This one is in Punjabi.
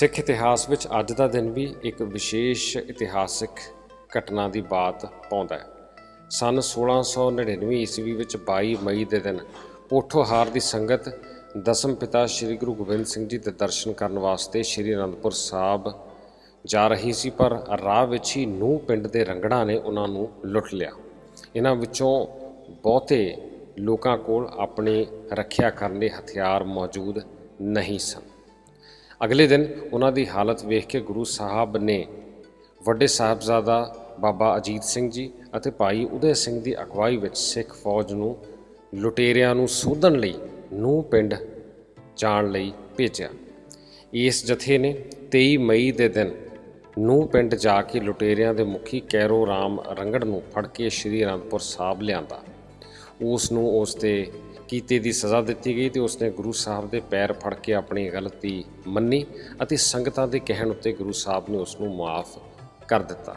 ਸਿੱਖ ਇਤਿਹਾਸ ਵਿੱਚ ਅੱਜ ਦਾ ਦਿਨ ਵੀ ਇੱਕ ਵਿਸ਼ੇਸ਼ ਇਤਿਹਾਸਿਕ ਘਟਨਾ ਦੀ ਬਾਤ ਪਾਉਂਦਾ ਹੈ। ਸਨ 1699 ਈਸਵੀ ਵਿੱਚ 22 ਮਈ ਦੇ ਦਿਨ ਪੋਠੋਹਾਰ ਦੀ ਸੰਗਤ ਦਸਮ ਪਿਤਾ ਸ੍ਰੀ ਗੁਰੂ ਗੋਬਿੰਦ ਸਿੰਘ ਜੀ ਦੇ ਦਰਸ਼ਨ ਕਰਨ ਵਾਸਤੇ ਸ੍ਰੀ ਅਨੰਦਪੁਰ ਸਾਹਿਬ ਜਾ ਰਹੀ ਸੀ, ਪਰ ਰਾਹ ਵਿੱਚ ਹੀ ਨੂਹ ਪਿੰਡ ਦੇ ਰੰਗੜਾਂ ਨੇ ਉਹਨਾਂ ਨੂੰ ਲੁੱਟ ਲਿਆ। ਇਹਨਾਂ ਵਿੱਚੋਂ ਬਹੁਤੇ ਲੋਕਾਂ ਕੋਲ ਆਪਣੇ ਰੱਖਿਆ ਕਰਨ ਦੇ ਹਥਿਆਰ ਮੌਜੂਦ ਨਹੀਂ ਸਨ। ਅਗਲੇ ਦਿਨ ਉਹਨਾਂ ਦੀ ਹਾਲਤ ਵੇਖ ਕੇ ਗੁਰੂ ਸਾਹਿਬ ਨੇ ਵੱਡੇ ਸਾਹਿਬਜ਼ਾਦਾ ਬਾਬਾ ਅਜੀਤ ਸਿੰਘ ਜੀ ਅਤੇ ਭਾਈ ਉਦੈ ਸਿੰਘ ਦੀ ਅਗਵਾਈ ਵਿੱਚ ਸਿੱਖ ਫੌਜ ਨੂੰ ਲੁਟੇਰਿਆਂ ਨੂੰ ਸੋਧਣ ਲਈ ਨੂੰ ਪਿੰਡ ਜਾਣ ਲਈ ਭੇਜਿਆ। ਇਸ ਜਥੇ ਨੇ 23 ਮਈ ਦੇ ਦਿਨ ਨੂਹ ਪਿੰਡ ਜਾ ਕੇ ਲੁਟੇਰਿਆਂ ਦੇ ਮੁਖੀ ਕੈਰੋ ਰਾਮ ਰੰਗੜ ਨੂੰ ਫੜ ਕੇ ਸ਼੍ਰੀ ਅਨੰਦਪੁਰ ਸਾਹਿਬ ਲਿਆਂਦਾ। ਉਸ ਨੂੰ ਉਸ ਤੇ ਕੀਤੇ ਦੀ ਸਜ਼ਾ ਦਿੱਤੀ ਗਈ ਤੇ ਉਸਨੇ ਗੁਰੂ ਸਾਹਿਬ ਦੇ ਪੈਰ ਫੜ ਕੇ ਆਪਣੀ ਗਲਤੀ ਮੰਨੀ ਅਤੇ ਸੰਗਤਾਂ ਦੇ ਕਹਿਣ ਉੱਤੇ ਗੁਰੂ ਸਾਹਿਬ ਨੇ ਉਸ ਨੂੰ ਮਾਫ ਕਰ ਦਿੱਤਾ।